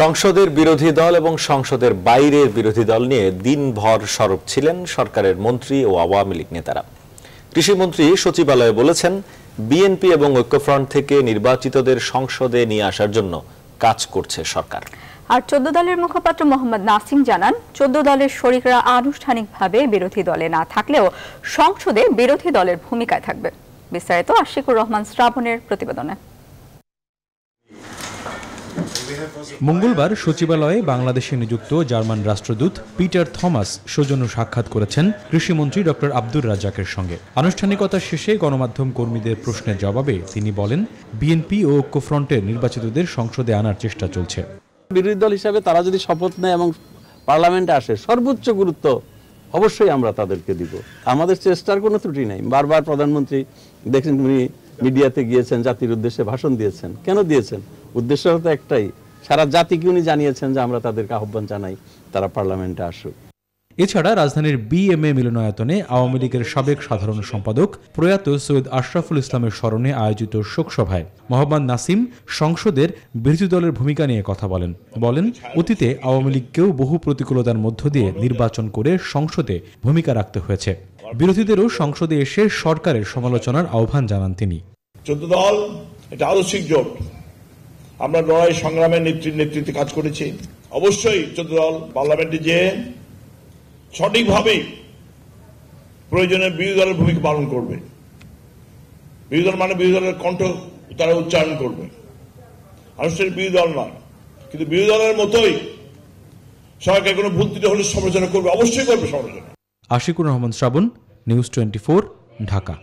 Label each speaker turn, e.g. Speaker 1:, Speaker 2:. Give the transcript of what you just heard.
Speaker 1: সংসদের বিরোধী দল এবং সংসদের বাইরের বিরোধী দল নিয়ে দিনভর সরব ছিলেন সরকারের মন্ত্রী ও আওয়ামী লীগ নেতারা। কৃষিমন্ত্রী সচিবালয়ে বলেছেন, বিএনপি এবং ঐক্যফ্রন্ট থেকে নির্বাচিতদের সংসদে নিয়ে আসার জন্য কাজ করছে সরকার।
Speaker 2: আর চোদ্দ দলের মুখপাত্র মোহাম্মদ নাসিম জানান, চোদ্দ দলের শরিকরা আনুষ্ঠানিকভাবে বিরোধী দলে না থাকলেও সংসদে বিরোধী দলের ভূমিকায় থাকবে। বিস্তারিত আশিকুর রহমান শ্রাবণের প্রতিবেদনে।
Speaker 3: মঙ্গলবার সচিবালয়ে বাংলাদেশে নিযুক্ত জার্মান রাষ্ট্রদূত পিটার থমাস সৌজন্য সাক্ষাৎ করেছেন কৃষিমন্ত্রী ডক্টর আব্দুর রাজাকের সঙ্গে। আনুষ্ঠানিকতা শেষে গণমাধ্যম কর্মীদের প্রশ্নের জবাবে তিনি বলেন, বিএনপি ও ঐক্যফ্রন্টের নির্বাচিতদের সংসদে আনার চেষ্টা চলছে।
Speaker 4: বিরোধী দল হিসাবে তারা যদি শপথ নেয় এবং পার্লামেন্টে আসে, সর্বোচ্চ গুরুত্ব অবশ্যই আমরা তাদেরকে দিব। আমাদের চেষ্টার কোনো ত্রুটি নাই। বারবার প্রধানমন্ত্রী দেখেন উনি মিডিয়াতে গিয়েছেন, জাতির উদ্দেশ্যে ভাষণ দিয়েছেন। কেন দিয়েছেন? উদ্দেশ্য তো একটাই। সারা জাতিকে উনি জানিয়েছেন যে আমরা তাদেরকে আহ্বান জানাই, তারা পার্লামেন্টে আসুক।
Speaker 3: এছাড়া রাজধানীর বিএমএ মিলনায়তনে আওয়ামী লীগের সাবেক সাধারণ সম্পাদক প্রয়াত সৈয়দ আশরাফুল ইসলামের স্মরণে আয়োজিত শোকসভায় মোহাম্মদ নাসিম সংসদের বিরোধী দলের ভূমিকা নিয়ে কথা বলেন। বলেন, অতীতে আওয়ামী লীগকেও বহু প্রতিকূলতার মধ্য দিয়ে নির্বাচন করে সংসদে ভূমিকা রাখতে হয়েছে। বিরোধীদেরও সংসদে এসে সরকারের সমালোচনার আহ্বান জানান তিনি।
Speaker 5: চোদ্দ দল, এটা জোট। আমরা লড়াই সংগ্রামের নেতৃত্ব নেতৃত্বে কাজ করেছি। অবশ্যই চোদ্দ দল, পার্লামেন্টে যে সঠিকভাবে প্রয়োজনে বিরোধী দলের ভূমিকা পালন করবে। বিরোধী দল মানে বিরোধী দলের কণ্ঠ তারা উচ্চারণ করবে। আনুষ্ঠানিক বিরোধী দল নয়। কিন্তু বিরোধী দলের মতোই সরকার কোনো ভুল ত্রুটি হলে সমালোচনা করবে, অবশ্যই করবে সমালোচনা।
Speaker 3: Ashikur Rahman Shrabon, news twenty Dhaka.